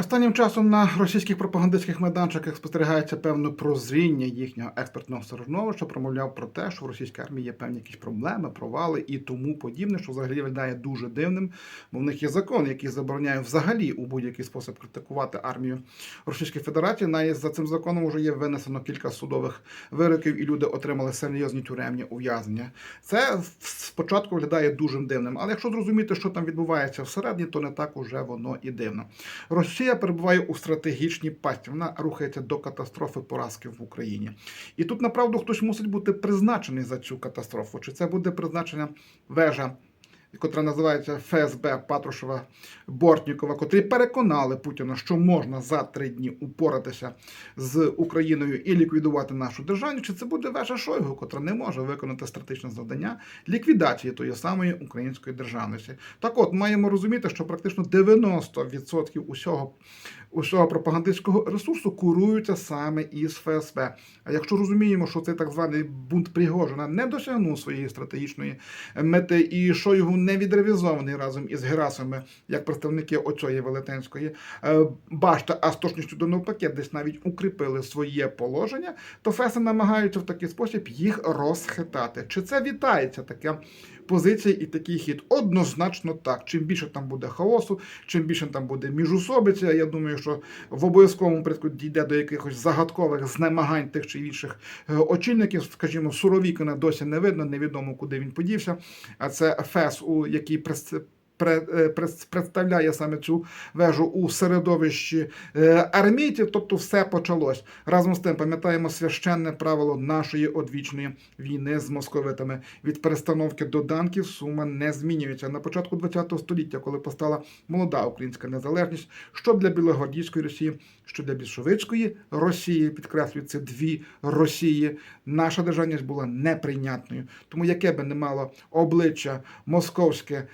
Останнім часом на російських пропагандистських майданчиках спостерігається певне прозріння їхнього експертного середовища, промовляв про те, що в російській армії є певні якісь проблеми, провали і тому подібне, що взагалі виглядає дуже дивним, бо в них є закон, який забороняє взагалі у будь-який спосіб критикувати армію Російської Федерації. Навіть за цим законом вже є винесено кілька судових вироків, і люди отримали серйозні тюремні ув'язнення. Це спочатку виглядає дуже дивним, але якщо зрозуміти, що там відбувається всередині, то не так уже воно і дивно. Росія перебуває у стратегічній пасті. Вона рухається до катастрофи поразки в Україні. І тут направду хтось мусить бути призначений за цю катастрофу. Чи це буде призначення вежа? Котра називається ФСБ Патрушева Бортнікова, котрі переконали Путіна, що можна за три дні упоратися з Україною і ліквідувати нашу державу. Чи це буде вежа Шойгу, котра не може виконати стратегічне завдання ліквідації тої самої української державності? Так, от маємо розуміти, що практично 90% усього усього пропагандистського ресурсу куруються саме із ФСБ. А якщо розуміємо, що цей так званий бунт Пригожина не досягнув своєї стратегічної мети, і Не відревізований разом із Герасами, як представники оцої велетенської е, башти, а з точністю до навпаки, десь навіть укріпили своє положення, то ФЕСи намагаються в такий спосіб їх розхитати. Чи це вітається таке? Позиція і такий хід однозначно так. Чим більше там буде хаосу, чим більше там буде міжусобиця. Я думаю, що в обов'язковому порядку дійде до якихось загадкових знемагань тих чи інших е, очільників. Скажімо, Суровікина досі не видно, невідомо куди він подівся. А це ФЕС, у який е, представляє саме цю вежу у середовищі е, армійців, тобто все почалось. Разом з тим пам'ятаємо священне правило нашої одвічної війни з московитами. Від перестановки до данків сума не змінюється. На початку ХХ століття, коли постала молода українська незалежність, що для білогвардійської Росії, що для більшовицької Росії, підкреслюю, це дві Росії. Наша державність була неприйнятною. Тому яке би не мало обличчя московське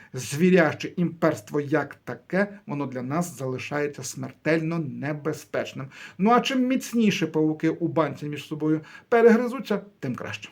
звіряще імперство як таке, воно для нас залишається смертельно небезпечним. Ну а чим міцніше павуки у банці між собою перегризуться, тим краще.